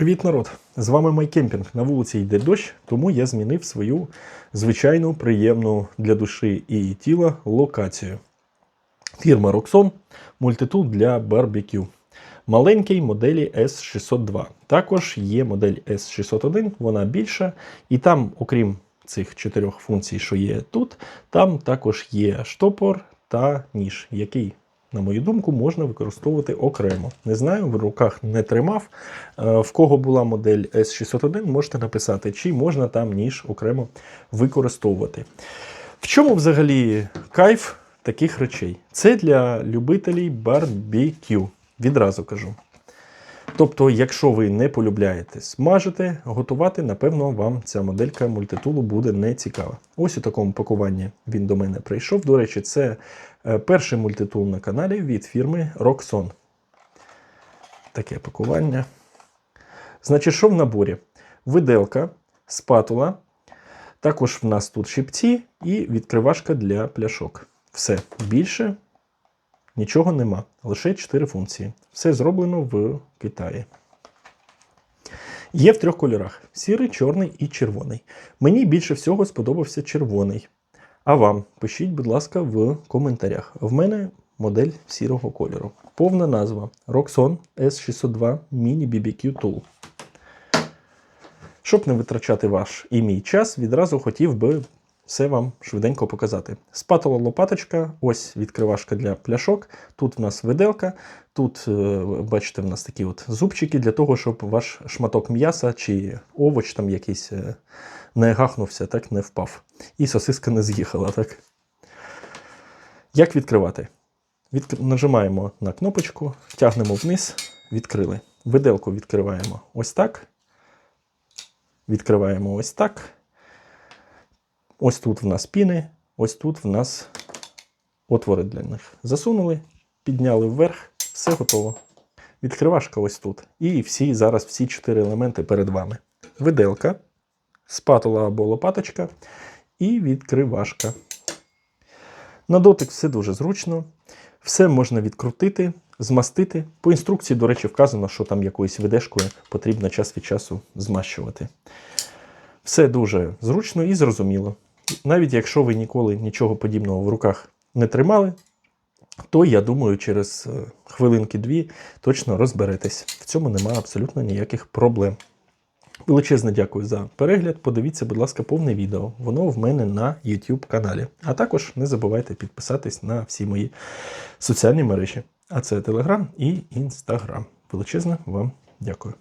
Привіт, народ! З вами Майкемпінг. На вулиці йде дощ, тому я змінив свою звичайну приємну для душі і тіла локацію. Фірма Roxon мультитул для барбекю. Маленький моделі S602. Також є модель S601, вона більша, і там, окрім цих чотирьох функцій, що є тут, там також є штопор та ніж, який, на мою думку, можна використовувати окремо. Не знаю, в руках не тримав. Е, В кого була модель S601, можете написати, чи можна там ніж окремо використовувати. В чому взагалі кайф таких речей? Це для любителів барбекю. Відразу кажу. Тобто, якщо ви не полюбляєте смажити, готувати, напевно, вам ця моделька мультитулу буде не цікава. Ось у такому пакуванні він до мене прийшов. До речі, це е, перший мультитул на каналі від фірми Roxon. Таке пакування. Значить, що в наборі? Виделка, спатула. Також в нас тут щипці і відкривашка для пляшок. Все більше нічого нема. Лише 4 функції. Все зроблено в Китаї. Є в трьох кольорах: сірий, чорний і червоний. Мені більше всього сподобався червоний. А вам пишіть, будь ласка, в коментарях. В мене модель сірого кольору. Повна назва Roxon S602 Mini BBQ Tool. Щоб не витрачати ваш і мій час, відразу хотів би все вам швиденько показати. Спатула лопаточка, ось відкривашка для пляшок. Тут в нас виделка, тут, е, бачите, в нас такі от зубчики для того, щоб ваш шматок м'яса чи овоч там якийсь е, не гахнувся, так не впав. І сосиска не з'їхала. так. Як відкривати? Відк... Нажимаємо на кнопочку, тягнемо вниз, відкрили. Виделку відкриваємо ось так. Відкриваємо ось так. Ось тут в нас піни, ось тут в нас отвори для них. Засунули, підняли вверх, все готово. Відкривашка ось тут. І всі зараз всі чотири елементи перед вами. Виделка, спатула або лопаточка і відкривашка. На дотик все дуже зручно. Все можна відкрутити, змастити. По інструкції, до речі, вказано, що там якоюсь видешкою потрібно час від часу змащувати. Все дуже зручно і зрозуміло. Навіть якщо ви ніколи нічого подібного в руках не тримали, то я думаю, через е, хвилинки-дві точно розберетесь. В цьому немає абсолютно ніяких проблем. Величезне дякую за перегляд. Подивіться, будь ласка, повне відео. Воно в мене на YouTube каналі. А також не забувайте підписатись на всі мої соціальні мережі. А це Telegram і Instagram. Величезне вам дякую.